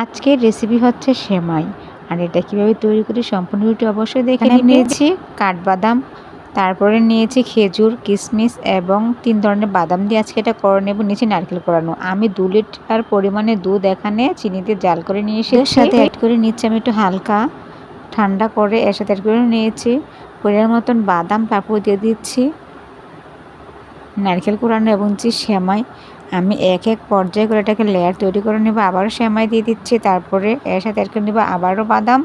আজকের রেসিপি হচ্ছে সেমাই। আর এটা কীভাবে তৈরি করি সম্পূর্ণ ভিডিও অবশ্যই দেখে নিয়েছি কাঠবাদাম তারপরে নিয়েছি খেজুর কিশমিশ এবং তিন ধরনের বাদাম দিয়ে আজকে এটা করে নেব নিচে নারকেল করানো। আমি দু লিটার পরিমাণে দুধ এখানে চিনিতে জাল করে নিয়ে এসে এর সাথে অ্যাড করে নিচ্ছি আমি একটু হালকা। ঠান্ডা করে এর সাথে অ্যাড করে নিয়েছি। পরিমাণ মতন বাদাম তারপর দিয়ে দিচ্ছি। নারকেল কোরানো এবং যে সেমাই। আমি এক এক পর্যায়ে করে এটাকে লেয়ার তৈরি করে নেব, আবারও সেমাই দিয়ে দিচ্ছি, তারপরে এর সাথে অ্যাড করে নেব আবারও বাদাম।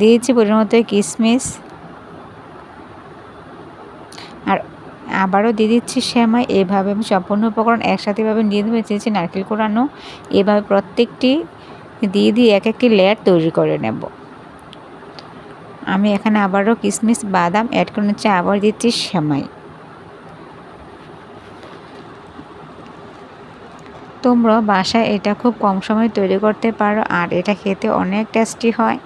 দিয়েছি পরিমাণ কিশমিশ আর আবারও দিয়ে দিচ্ছি সেমাই, এভাবে আমি সম্পূর্ণ উপকরণ একসাথে এভাবে দিয়ে দেবো চেয়েছি নারকেল কোরানো। এভাবে প্রত্যেকটি দিয়ে দিয়ে এক একটি লেয়ার তৈরি করে নেব। আমি এখানে আবারও কিশমিশ বাদাম অ্যাড করে নিচ্ছি, আবার দিচ্ছি সেমাই। তোমরা বাসায় এটা খুব কম সময় তৈরি করতে পারো আর এটা খেতে অনেক টেস্টি হয়।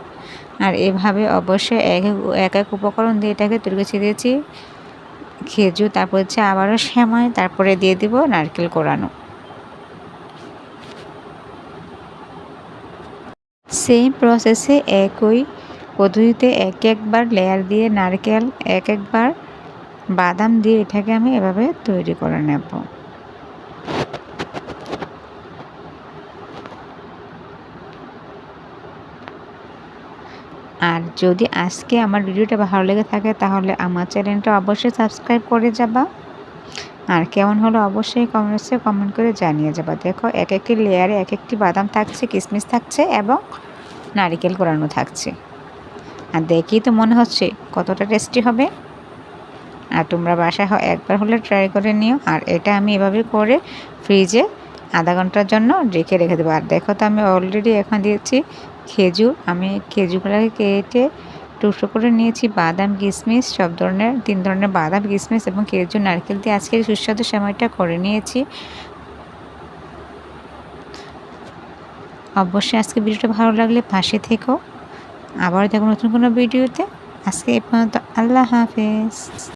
আর এভাবে অবশ্যই এক এক এক উপকরণ দিয়ে এটাকে তৈরি করে দিয়েছি খেজুর তারপর হচ্ছে আবারও সেমাই, তারপরে দিয়ে দিব নারকেল কোরানো। সেম প্রসেসে একই পদ্ধতিতে এক একবার লেয়ার দিয়ে নারকেল, এক একবার বাদাম দিয়ে এটাকে আমি এভাবে তৈরি করে নেব। আর যদি আজকে আমার ভিডিওটা ভালো লেগে থাকে, তাহলে আমার চ্যানেলটা অবশ্যই সাবস্ক্রাইব করে যাবা। আর কেমন হলো অবশ্যই কমেন্টসে কমেন্ট করে জানিয়ে যাবা। দেখো এক একটি লেয়ারে এক একটি বাদাম থাকছে কিশমিশ থাকছে এবং নারিকেল কোরানো থাকছে। আর দেখেই তো মনে হচ্ছে কতটা টেস্টি হবে। আর তোমরা বাসায় একবার হলে ট্রাই করে নিও। আর এটা আমি এভাবে করে ফ্রিজে আধা ঘণ্টার জন্য রেখে রেখে দেবো। আর দেখো তো আমি অলরেডি এখন দিয়েছি খেজুর, আমি খেজুরগুলোকে কেটে টুকরো করে নিয়েছি, বাদাম কিশমিশ সব ধরনের, তিন ধরনের বাদাম কিশমিশ এবং খেজুর, নারকেল দিয়ে আজকে সুস্বাদু সময়টা করে নিয়েছি। অবশ্যই আজকে ভিডিওটা ভালো লাগলে পাশে থেকো। আবার দেখো নতুন কোনো ভিডিওতে। আজকে এ পর্যন্ত, আল্লাহ হাফেজ।